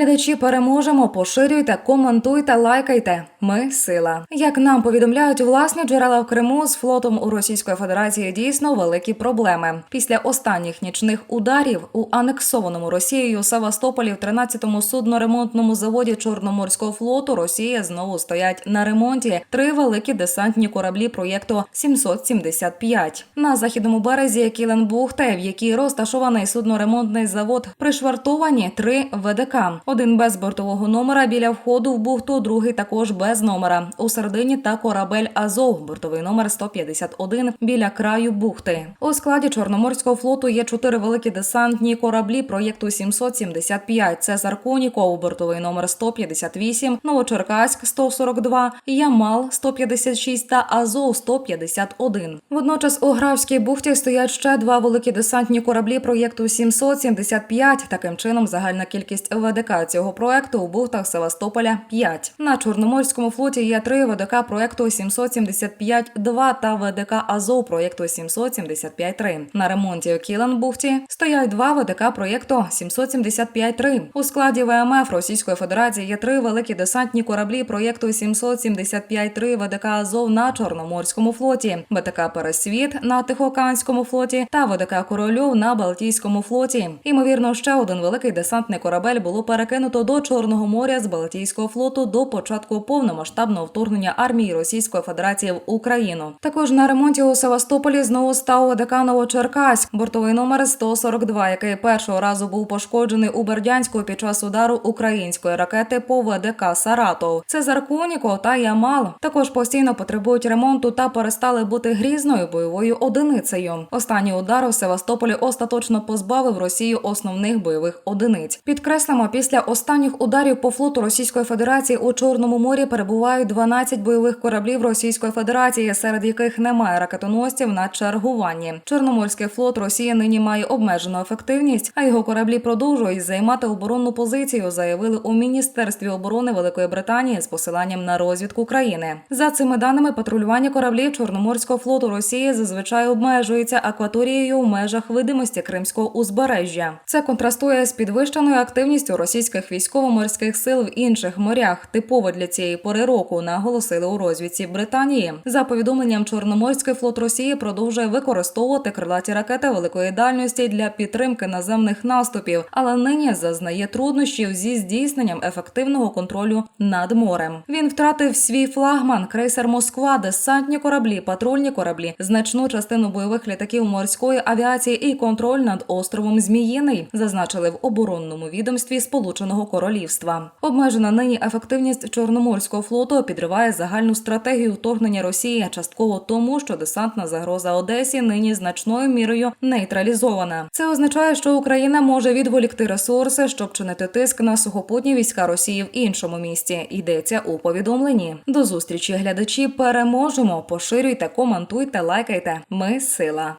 глядачі, переможемо. Поширюйте, коментуйте, лайкайте. Ми сила. Як нам повідомляють власні джерела в Криму з флотом у Російської Федерації дійсно великі проблеми. Після останніх нічних ударів у анексованому Росією Севастополі в 13-му судноремонтному заводі Чорноморського флоту Росія знову стоять на ремонті три великі десантні кораблі проєкту 775. На західному березі Кіленбухте, в якій розташований судноремонтний завод, пришвартовані три ВДК. Один без бортового номера біля входу в бухту, другий також без номера. У середині та корабель Азов, бортовий номер 151 біля краю бухти. У складі Чорноморського флоту є чотири великі десантні кораблі проєкту 775. Це Зарконіков, бортовий номер 158, Новочеркаськ 142, Ямал 156 та Азов 151. Водночас у Графській бухті стоять ще два великі десантні кораблі проєкту 775. Таким чином, загальна кількість ВДК цього проекту у бухтах Севастополя 5. На Чорноморському флоті є три ВДК проекту 775-2 та ВДК Азов проєкту 775-3. На ремонті у Кіленбухті стоять два ВДК проєкту 775-3. У складі ВМФ Російської Федерації є три великі десантні кораблі проєкту 775-3 ВДК Азов на Чорноморському флоті, ВДК Пересвіт на Тихоокеанському флоті та ВДК Корольов на Балтійському флоті. Імовірно, ще один великий десантний корабель було перекинуто до Чорного моря з Балтійського флоту до початку повномасштабного вторгнення армії Російської Федерації в Україну. Також на ремонті у Севастополі знову став ВДК Новочеркаськ, бортовий номер 142, який першого разу був пошкоджений у Бердянську під час удару української ракети по ВДК Саратов. Це Зарконіко та Ямал також постійно потребують ремонту та перестали бути грізною бойовою одиницею. Останній удар у Севастополі остаточно позбавив Росію основних бойових одиниць. Підкреслимо, після останніх ударів по флоту Російської Федерації у Чорному морі перебувають 12 бойових кораблів Російської Федерації, серед яких немає ракетоносців на чергуванні. Чорноморський флот Росії нині має обмежену ефективність, а його кораблі продовжують займати оборонну позицію. Заявили у міністерстві оборони Великої Британії з посиланням на розвідку країни. За цими даними, патрулювання кораблів Чорноморського флоту Росії зазвичай обмежується акваторією у межах видимості Кримського узбережжя. Це контрастує з підвищеною активністю російських військово-морських сил в інших морях, типово для цієї пори року, наголосили у розвідці Британії. За повідомленням Чорноморський флот Росії продовжує використовувати крилаті ракети великої дальності для підтримки наземних наступів, але нині зазнає труднощів зі здійсненням ефективного контролю над морем. Він втратив свій флагман, крейсер Москва, десантні кораблі, патрульні кораблі, значну частину бойових літаків морської авіації і контроль над островом Зміїний, зазначили в оборонному відомстві Сполученого Королівства. Обмежена нині ефективність Чорноморського флоту підриває загальну стратегію вторгнення Росії, частково тому, що десантна загроза Одесі нині значною мірою нейтралізована. Це означає, що Україна може відволікти ресурси, щоб чинити тиск на сухопутні війська Росії в іншому місті. Йдеться у повідомленні. До зустрічі, глядачі. Переможемо. Поширюйте, коментуйте, лайкайте. Ми сила.